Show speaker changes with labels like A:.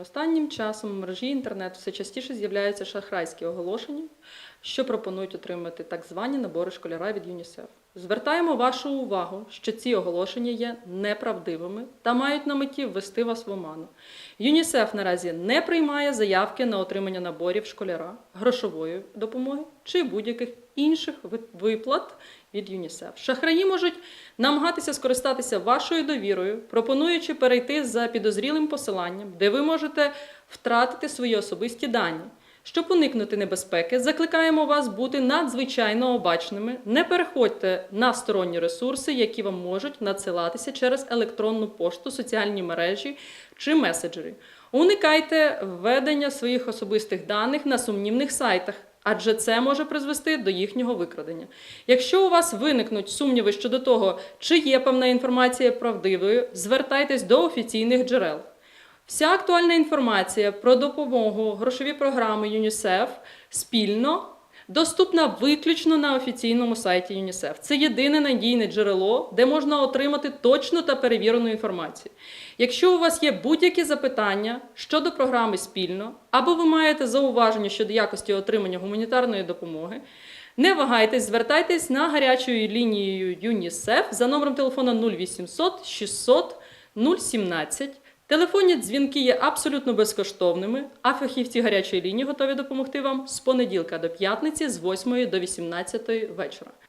A: Останнім часом в мережі інтернет все частіше з'являються шахрайські оголошення, що пропонують отримати так звані набори школяра від ЮНІСЕФ. Звертаємо вашу увагу, що ці оголошення є неправдивими та мають на меті ввести вас в оману. ЮНІСЕФ наразі не приймає заявки на отримання наборів школяра, грошової допомоги чи будь-яких інших виплат від ЮНІСЕФ. Шахраї можуть намагатися скористатися вашою довірою, пропонуючи перейти за підозрілим посиланням, де ви можете втратити свої особисті дані. Щоб уникнути небезпеки, закликаємо вас бути надзвичайно обачними. Не переходьте на сторонні ресурси, які вам можуть надсилатися через електронну пошту, соціальні мережі чи меседжери. Уникайте введення своїх особистих даних на сумнівних сайтах. Адже це може призвести до їхнього викрадення. Якщо у вас виникнуть сумніви щодо того, чи є певна інформація правдивою, звертайтесь до офіційних джерел. Вся актуальна інформація про допомогу, грошові програми ЮНІСЕФ спільно доступна виключно на офіційному сайті ЮНІСЕФ. Це єдине надійне джерело, де можна отримати точну та перевірену інформацію. Якщо у вас є будь-які запитання щодо програми спільно, або ви маєте зауваження щодо якості отримання гуманітарної допомоги, не вагайтесь, звертайтесь на гарячою лінією ЮНІСЕФ за номером телефону 0800 600 017. Телефонні дзвінки є абсолютно безкоштовними, а фахівці гарячої лінії готові допомогти вам з понеділка до п'ятниці з 8 до 18 вечора.